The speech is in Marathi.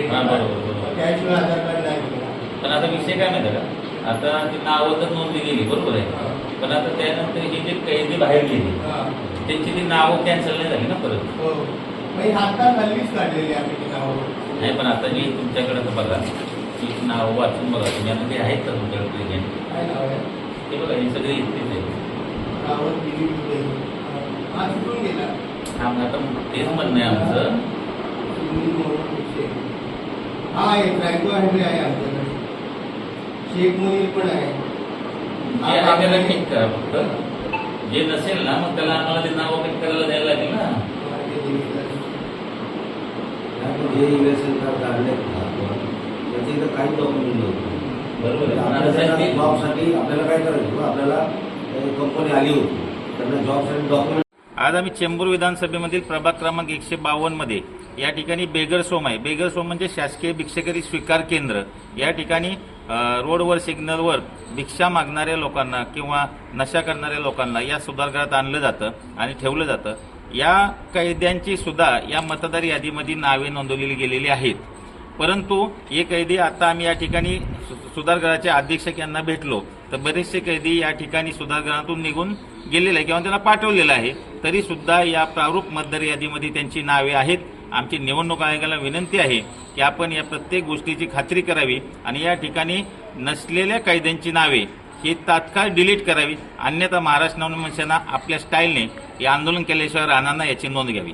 डेबिट हा, कार्ड बरोबर, बरोबर. त्याशिवाय आधार कार्ड नाही. पण आता विषय काय माहिती का? आता ती नावं तर नोंदली गेली बरोबर आहे. पण आता त्यानंतर ही जी कैदी बाहेर गेली हा. त्यांची ती नावं कॅन्सल नाही झाली ना परत? हो. मग आता हल्लीच काढलेली ती नावं. नाही पण आता मी तुमच्याकडे तर बघा ती नाव वाचून बघा तुम्ही आता ते आहेत का तुमच्याकडे प्रेझेंट काय नाव आहे ते बघा हे सगळे इथेच आहे हा गेला. मग आता तेच म्हणणं आहे आमचं. सुनील हा आहे आमच्याकडे शेख मुनीर पण आहे जे आहे त्याला ठीक करा फक्त जे नसेल ना मग त्याला आम्हाला ते नाव कट करायला द्यायला लागेल ना ते दिलेलं आहे. जे इलेक्शन काढले त्याचे इथं काही डॉक्युमेंट नव्हते बरोबर आहे पण आता साहेब आपल्याला ते- जॉबसाठी आपल्याला काय करायचं होतं? आपल्याला कंपनी आली होती त्यांना जॉबसाठी डॉक्युमेंट आज आम्ही चेंबूर विधानसभेमधील प्रभाग क्रमांक एकशे बावन्नमध्ये या ठिकाणी बेगर सोम आहे. बेगर सोम म्हणजे शासकीय भिक्षेकरी स्वीकार केंद्र. या ठिकाणी रोडवर सिग्नलवर भिक्षा मागणाऱ्या लोकांना किंवा नशा करणाऱ्या लोकांना या सुधारगृहात आणलं जातं आणि ठेवलं जातं. या कैद्यांची सुद्धा या मतदार यादीमध्ये नावे नोंदवलेली गेलेली आहेत. परंतु हे कैदी आता आम्ही या ठिकाणी सु- सुधारगृहाचे अधीक्षक यांना भेटलो. तर बरेचसे कैदी या ठिकाणी सुधारगृहातून निघून गेलेले आहे किंवा त्यांना पाठवलेलं आहे. तरी सुद्धा या प्रारूप मतदार यादीमध्ये त्यांची नावे आहेत. आमची निवडणूक आयोगाला विनंती आहे की आपण या प्रत्येक गोष्टीची खात्री करावी आणि या ठिकाणी नसलेल्या कैद्यांची नावे ही तात्काळ डिलीट करावी. अन्यथा महाराष्ट्र नवनिर्माण सेना आपल्या स्टाईलने हे आंदोलन केल्याशिवाय राहणार याची नोंद घ्यावी.